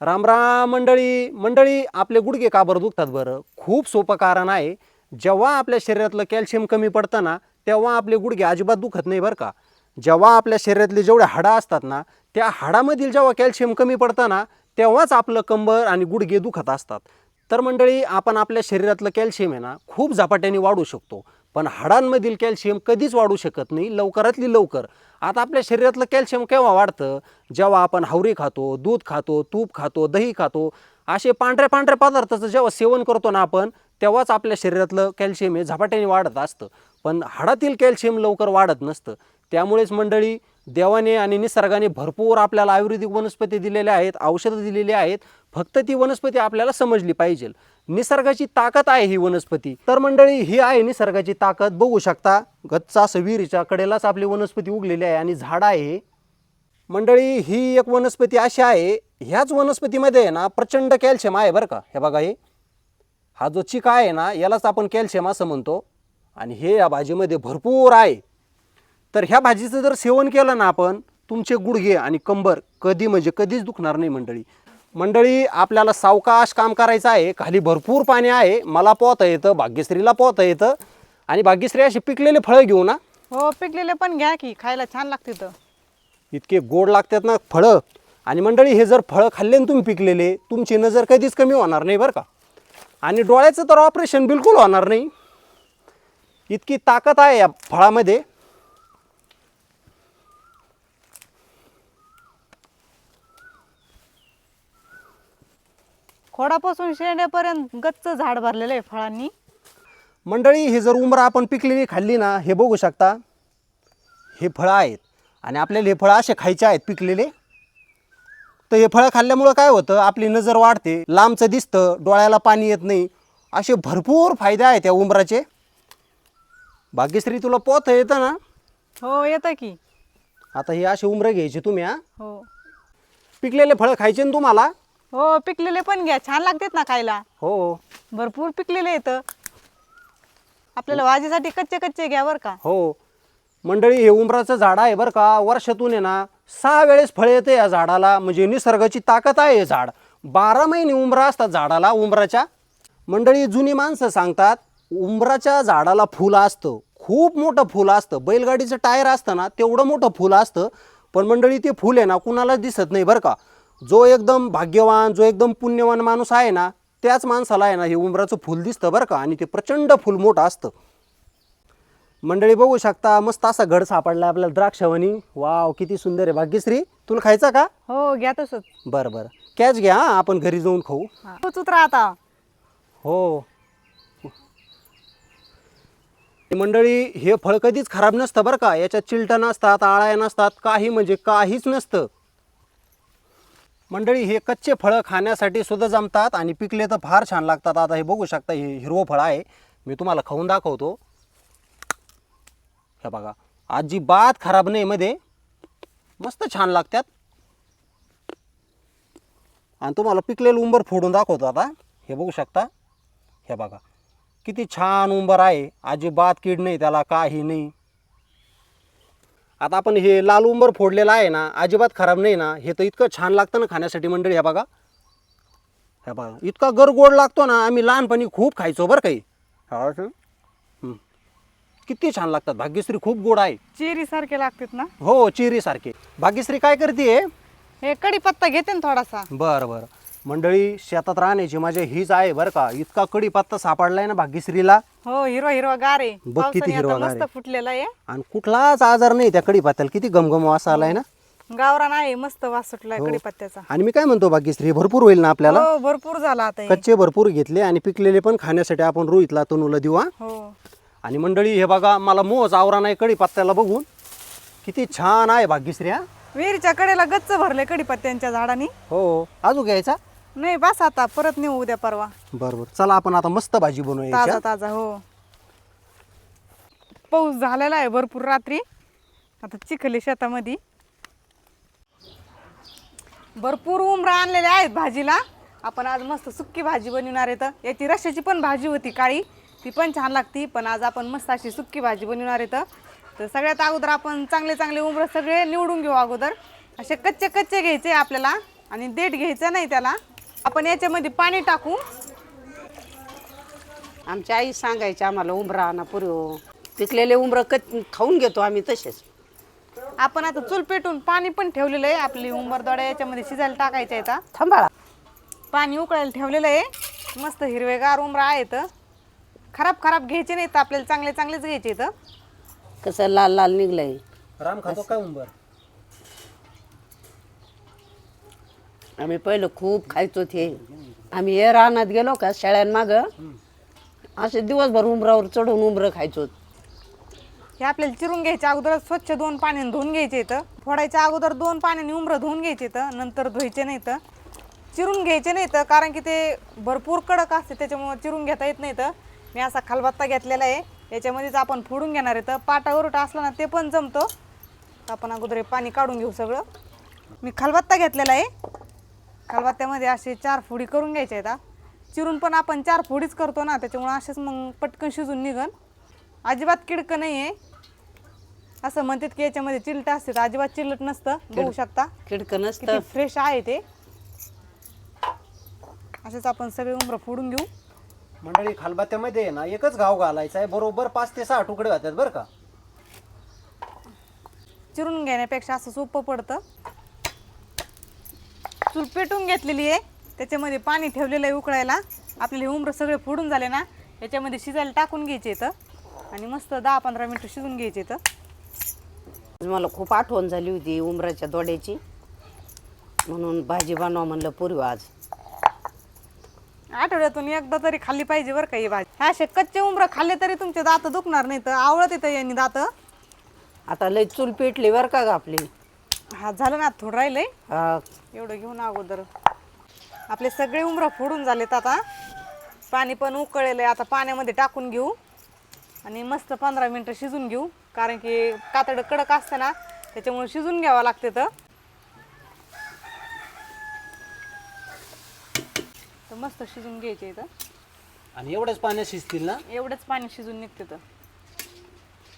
रामराम मंडळी मंडळी आपले गुडघे का बरं दुखतात बरं? खूप सोपं कारण आहे. जेव्हा आपल्या शरीरातलं कॅल्शियम कमी पडतं ना तेव्हा आपले गुडघे अजिबात दुखत नाही बरं का? जेव्हा आपल्या शरीरातले जेवढे हाडं असतात ना त्या हाडामधील जेव्हा कॅल्शियम कमी पडतं ना तेव्हाच आपलं कंबर आणि गुडघे दुखत असतात. तर मंडळी आपण आपल्या शरीरातलं कॅल्शियम आहे ना खूप झपाट्याने वाढू शकतो. पण हाडांमधील कॅल्शियम कधीच वाढू शकत नाही लवकरातली लवकर. आता आपल्या शरीरातलं कॅल्शियम केव्हा वाढतं? जेव्हा आपण हावरी खातो दूध खातो तूप खातो दही खातो असे पांढऱ्या पांढऱ्या पदार्थाचं जेव्हा सेवन करतो ना आपण तेव्हाच आपल्या शरीरातलं कॅल्शियम हे झपाट्याने वाढत असतं. पण हाडातील कॅल्शियम लवकर वाढत नसतं. त्यामुळेच मंडळी देवाने आणि निसर्गाने भरपूर आपल्याला आयुर्वेदिक वनस्पती दिलेल्या आहेत औषधं दिलेली आहेत. फक्त ती वनस्पती आपल्याला समजली पाहिजे. निसर्गाची ताकद आहे ही वनस्पती. तर मंडळी ही आहे निसर्गाची ताकद. बघू शकता गच्चा असं विहिरीच्या कडेलाच आपली वनस्पती उगलेली आहे आणि झाड आहे. मंडळी ही एक वनस्पती अशी आहे ह्याच वनस्पतीमध्ये आहे ना प्रचंड कॅल्शियम आहे बरं का. हे बघा हे. हा जो चिका आहे ना यालाच आपण कॅल्शियम असं म्हणतो. आणि हे या भाजीमध्ये भरपूर आहे. तर ह्या भाजीचं जर सेवन केलं ना आपण तुमचे गुडघे आणि कंबर कधी म्हणजे कधीच दुखणार नाही मंडळी. मंडळी आपल्याला सावकाश काम करायचं आहे खाली भरपूर पाणी आहे मला पोहता येतं भाग्यश्रीला पोहता येतं आणि भाग्यश्री अशी पिकलेले फळं घेऊ ना. हो पिकलेले पण घ्या की खायला छान लागते तर. इतके गोड लागतात ना फळं. आणि मंडळी हे जर फळं खाल्ले ना तुम्ही पिकलेले तुमची नजर कधीच कमी होणार नाही बरं का. आणि डोळ्याचं तर ऑपरेशन बिलकुल होणार नाही. इतकी ताकद आहे या फळामध्ये. खोडापासून शेंड्यापर्यंत गच्च झाड भरलेलं आहे फळांनी. मंडळी हे जर उमरा आपण पिकलेली खाल्ली ना हे बघू शकता. हे फळं आहेत. आणि आपल्याला हे फळं असे खायचे आहेत पिकलेले. तर हे फळं खाल्ल्यामुळं काय होतं? आपली नजर वाढते लांबचं दिसतं डोळ्याला पाणी येत नाही. असे भरपूर फायदे आहेत त्या उमराचे भाग्यश्री तुला पोत येतं ना? हो येतं की. आता हे असे उमरं घ्यायचे तुम्ही हा. हो. पिकलेले फळं खायचे ना तुम्हाला? हो पिकलेले पण घ्या. छान लागतात ना खायला. हो. भरपूर पिकलेले येतं आपल्याला भाजीसाठी कच्चे कच्चे घ्या बरं का. हो. मंडळी हे उमराचं झाड आहे बरं का. वर्षातून आहे ना सहा वेळेस फळ येते या झाडाला. म्हणजे निसर्गाची ताकद आहे हे झाड. बारा महिने उमरा असतात झाडाला उमराच्या मंडळी जुनी माणसं सांगतात उमराच्या झाडाला फुल असतं. खूप मोठं फुल असतं. बैलगाडीचं टायर असतं ना तेवढं मोठं फुल असतं. पण मंडळी ते फुल आहे ना कुणालाच दिसत नाही बरं का. जो एकदम भाग्यवान जो एकदम पुण्यवान माणूस आहे ना त्याच माणसाला आहे ना हे उमराचं फुल दिसतं बरं का आणि ते प्रचंड फुल मोठं असतं. मंडळी बघू शकता मस्त असा घड सापडला आपल्याला द्राक्षवणी वाव किती सुंदर आहे. भाग्यश्री तुला खायचा का? हो घ्या तसंच. बरं बरं. कॅच घ्या हा, आपण घरी जाऊन खाऊ. तोच उतरा आता. हो. मंडळी हे फळ कधीच खराब नसतं बरं का. याच्यात चिलटं नसतात आळ्या नसतात काही म्हणजे काहीच नसतं. मंडळी हे कच्चे फळं खाण्यासाठी सुद्धा जमतात आणि पिकले तर फार छान लागतात. आता हे बघू शकता हे हिरवं फळ आहे. मी तुम्हाला खाऊन दाखवतो. हे बघा अजिबात खराब नाही मध्ये. मस्त छान लागतात. आणि तुम्हाला पिकलेलं उंबर फोडून दाखवतो आता. हे बघू शकता. हे बघा किती छान उंबर आहे. अजिबात कीड नाही त्याला काही नाही. आता आपण हे लाल उंबर फोडलेलं आहे ना अजिबात खराब नाही ना हे तर इतकं छान लागतं ना खाण्यासाठी मंडळी हे बघा. हे बघा इतका गरगोड लागतो ना आम्ही लहानपणी खूप खायचो बरं काही. किती छान लागतात भाग्यश्री खूप गोड आहे. चेरी सारखे लागतात ना? हो चिरीसारखे. भाग्यश्री काय करते हे कढीपत्ता घेते ना थोडासा. बरं बरं. मंडळी शेतात राहण्याची मजा हीच आहे बरं का. इतका कडीपत्ता सापडलाय ना भाग्यश्रीला हो हिरवा हिरवा गार आहे. बघ किती पावसाने आता हिरवागार मस्त आहे. फुटलेला आहे. आणि कुठलाच आजार नाही त्या कडीपत्त्याला किती गमगम वास आलाय ना. गावरान आहे मस्त वास सुटलाय हो. कढीपत्त्याचा आणि मी काय म्हणतो भाग्यश्री भरपूर होईल ना आपल्याला? हो भरपूर झाला आता हे. कच्चे भरपूर घेतले आणि पिकलेले पण खाण्यासाठी आपण रोहितला तनूला देऊ हा. हो. आणि मंडळी हे बघा मला मोहच आवरा नाही कडीपत्त्याला बघून. किती छान आहे भाग्यश्री हा. विहिरीच्या कडेला गच्च भरले कढीपत्त्यांच्या झाडांनी. हो. अजून घ्यायचा? नाही बस आता परत नेऊ उद्या परवा. बरं बरं. चला आपण आता मस्त भाजी बनवूया ताजा. ताजा हो. पाऊस झालेला आहे भरपूर रात्री. आता चिखली शेतामध्ये. भरपूर उमरा आणलेले आहेत भाजीला. आपण आज मस्त सुक्की भाजी बनवणार आहे तर. याची रश्याची पण भाजी होती काळी. ती पण छान लागती पण आज आपण मस्त अशी सुक्की भाजी बनवणार आहे तर सगळ्यात अगोदर आपण चांगले चांगले उमरं सगळे निवडून घेऊ अगोदर. असे कच्चे कच्चे घ्यायचे आपल्याला आणि देठ घ्यायचं नाही त्याला. आपण याच्यामध्ये पाणी टाकू. आमची आई सांगायची आम्हाला उंबरा आणा पुरो पिकलेले उंबरं कच खाऊन घेतो आम्ही तसेच. आपण आता चूल पेटून पाणी पण ठेवलेलं आहे. आपली उंबरदोड्या याच्यामध्ये शिजायला टाकायच्या आहेत हा. थांबाळा पाणी उकळायला ठेवलेलं आहे. मस्त हिरवेगार उमरा आहेत. खराब खराब घ्यायचे नाहीत आपल्याला चांगले चांगलेच घ्यायचे आहेत. कसं लाल लाल निघलंय. राम खातो काय उंबर? आम्ही पहिलं खूप खायचो ते. आम्ही हे रानात गेलो का शाळ्यांमाग असे दिवसभर उंबरावर चढून उंबरं खायचो. हे आपल्याला चिरून घ्यायच्या अगोदर स्वच्छ दोन पाण्याने धुवून घ्यायचे इथं. फोडायच्या अगोदर दोन पाण्याने उमरं धुवून घ्यायचे इथं नंतर धुवायचे नाही तर चिरून घ्यायचे नाही तर कारण की ते भरपूर कडक असते त्याच्यामुळे चिरून घेता येत नाही तर मी असा खलबत्ता घेतलेला आहे याच्यामध्येच आपण फोडून घेणार आहे तर पाटा उरटा असला ना ते पण जमतो. आपण अगोदर हे पाणी काढून घेऊ सगळं. मी खलबत्ता घेतलेला आहे. खलबत्त्यामध्ये असे चार फोडी करून घ्यायच्या आहेत हा. चिरून पण आपण चार फोडीच करतो ना त्याच्यामुळे असेच मग पटकन शिजून निघन. अजिबात किडकं नाही आहे असं म्हणतात की याच्यामध्ये चिलट असते तर अजिबात चिलट नसतं बघू शकता. किती नसतं. फ्रेश आहे ते. असेच आपण सगळे उमरं फोडून घेऊ. मंडळी खालबात्यामध्ये आहे ना एकच घाव घालायचा आहे बरोबर पाच ते सहा तुकडे होतात बरं का? चिरून घेण्यापेक्षा असं सोपं पडतं. चूल पेटून घेतलेली आहे. त्याच्यामध्ये पाणी ठेवलेलं आहे उकळायला. आपले हे उमरं सगळे फोडून झाले ना याच्यामध्ये शिजायला टाकून घ्यायचे इथं. आणि मस्त दहा पंधरा मिनटं शिजून घ्यायचे इथं. मला खूप आठवण झाली होती उंबराच्या दोड्याची. म्हणून भाजी बनवा म्हणलं पूर्वी आज. आठवड्यातून एकदा तरी खाल्ली पाहिजे बरं का ही भाजी. असे कच्चे उमरं खाल्ले तरी तुमचे दात दुखणार नाही तर आवडत येतं यांनी दात. आता लय चूल पेटली बरं का ग आपली. हा झालं ना थोडं राहिलंय. हा, एवढं घेऊन अगोदर. आपले सगळे उमरं फोडून झालेत आता. पाणी पण उकळलेलं आहे. आता पाण्यामध्ये टाकून घेऊ. आणि मस्त पंधरा मिनटं शिजून घेऊ. कारण की कातडं कडक असतं ना त्याच्यामुळे शिजून घ्यावं लागते तर तर मस्त शिजून घ्यायचे इथं. आणि एवढ्याच पाण्यात शिजतील ना? एवढंच पाणी शिजून निघते तर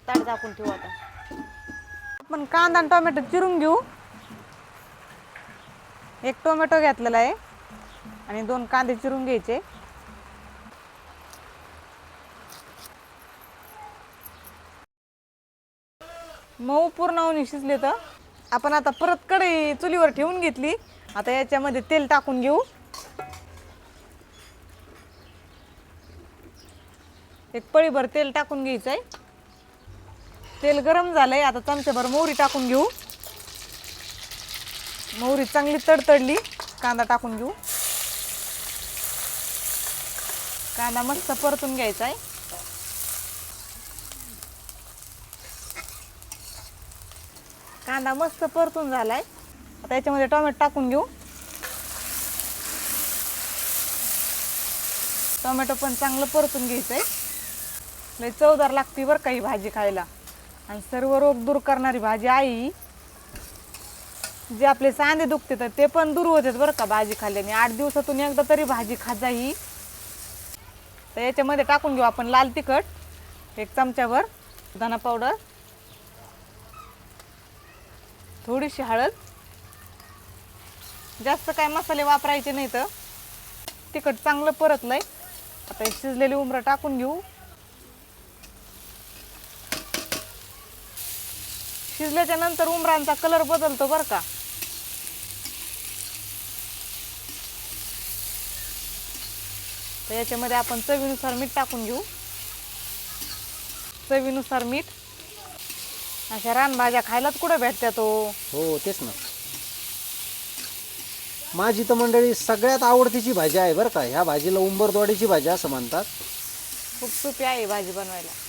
ताट झाकून ठेवू आता. आपण कांदा आणि टोमॅटो चिरून घेऊ. एक टोमॅटो घेतलेला आहे आणि दोन कांदे चिरून घ्यायचे. मऊ पूर्ण होऊन शिजले तर आपण आता परत कढई चुलीवर ठेवून घेतली. आता याच्यामध्ये तेल टाकून घेऊ. एक पळीभर तेल टाकून घ्यायचं आहे तेल गरम झालंय. आता चमच्याभर मोहरी टाकून घेऊ. मोहरी चांगली तडतडली. कांदा टाकून घेऊ. कांदा मस्त परतून घ्यायचा आहे कांदा मस्त परतून झालाय. आता याच्यामध्ये टोमॅटो टाकून घेऊ. टोमॅटो पण चांगलं परतून घ्यायचं आहे लय चवदार लागते बरं का ही भाजी खायला. आणि सर्व रोग दूर करणारी भाजी आहे जे आपले सांदे दुखते तर ते पण दूर होतात बरं का भाजी खाल्ल्याने. आठ दिवसातून एकदा तरी भाजी खात जाई. तर याच्यामध्ये टाकून घेऊ आपण लाल तिखट एक चमच्यावर धना पावडर थोडीशी हळद. जास्त काय मसाले वापरायचे नाही तर तिखट चांगलं परतलंय. आता शिजलेली उमरं टाकून घेऊ. शिजल्याच्या नंतर उमरांचा कलर बदलतो बरं का. तर याच्यामध्ये आपण चवीनुसार मीठ टाकून घेऊ. चवीनुसार मीठ. अशा रानभाज्या खायलाच कुठं भेटत्या तो? हो तेच ना. माझी तर मंडळी सगळ्यात आवडतीची भाजी आहे बरं का. ह्या भाजीला उंबरदोडीची भाजी असं म्हणतात. खूप सोपी आहे ही भाजी बनवायला.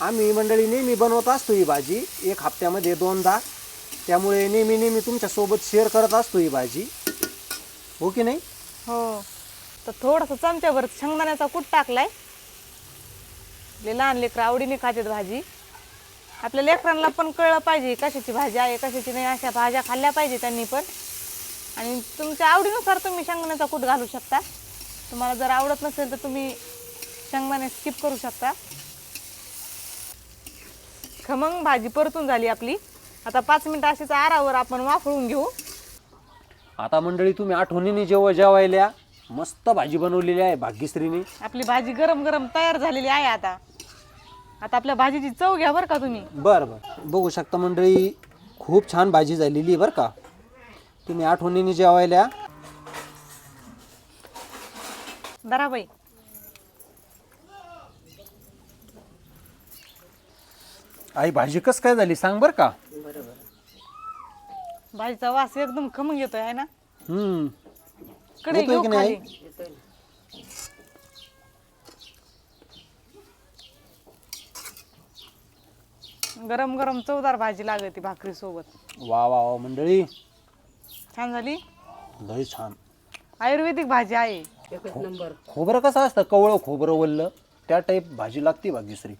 आम्ही मंडळी नेहमी बनवत असतो ही भाजी. एक हप्त्यामध्ये दोनदा. त्यामुळे नेहमी नेहमी तुमच्यासोबत शेअर करत असतो ही भाजी. हो की नाही? हो. तर थोडंसं चमच्याभर शेंगदाण्याचा कूट टाकलाय. ले लहान लेकरं आवडीने खातात भाजी. आपल्या लेकरांना पण कळलं पाहिजे कशाची भाजी आहे कशाची नाही. अशा भाज्या खाल्ल्या पाहिजे त्यांनी पण. आणि तुमच्या आवडीनुसार तुम्ही शेंगदाण्याचा कूट घालू शकता. तुम्हाला जर आवडत नसेल तर तुम्ही शेंगदाणे स्किप करू शकता. खमंग भाजी परतून झाली आपली. आता पाच मिनिटं अशीच आरावर आपण वाफळून घेऊ. आता मंडळी तुम्ही आठवणीने जेव्हा जेवायल्या मस्त भाजी बनवलेली आहे भाग्यश्रीने. आपली भाजी गरम गरम तयार झालेली आहे आता. आता आपल्या भाजीची चव घ्या बरं का तुम्ही. बरं बरं. बघू शकता मंडळी खूप छान भाजी झालेली आहे बरं का. तुम्ही आठवणीने जेवायल्या. दराबाई आई भाजी कस काय झाली सांग बरं का? भाजीचा वास एकदम खमंग येतोय आहे ना? हम्म. कडे येतोय घेऊ की नाही? खाली. गरम गरम चवदार भाजी लागते भाकरी सोबत. वा वा वा मंडळी. छान झाली? लय छान. आयुर्वेदिक भाजी आहे. एकच नंबर. खोबरं कसं असतं? कवळं खोबरं वल्लं त्या टाईप भाजी लागते भाग्यश्री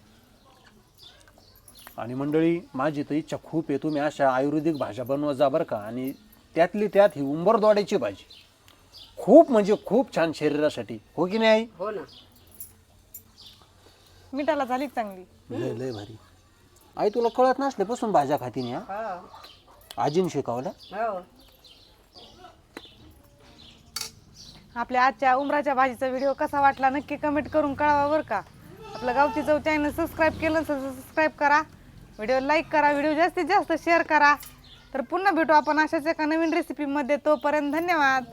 आणि मंडळी माझी तर इच्छा खूप आहे तुम्ही अशा आयुर्वेदिक भाज्या बनवत जा बरं का. आणि त्यातली त्यात ही उंबरदोड्याची भाजी. खूप म्हणजे खूप छान शरीरासाठी. हो की नाही आई? हो ना. मिठाला झाली चांगली. लय लय भारी. आई तुला कळत नसल्यापासून भाज्या खाती नाही हा? हो. आजीने शिकवल्या हो. आपल्या आजच्या उमराच्या भाजीचा व्हिडिओ कसा वाटला नक्की कमेंट करून कळवा बरं का. आपलं गावची चव चॅनल सबस्क्राईब केलं नसेल तर सबस्क्राईब करा. व्हिडिओ लाईक करा व्हिडिओ जास्तीत जास्त शेअर करा. तर पुन्हा भेटू आपण अशाच एका नवीन रेसिपीमध्ये तोपर्यंत धन्यवाद.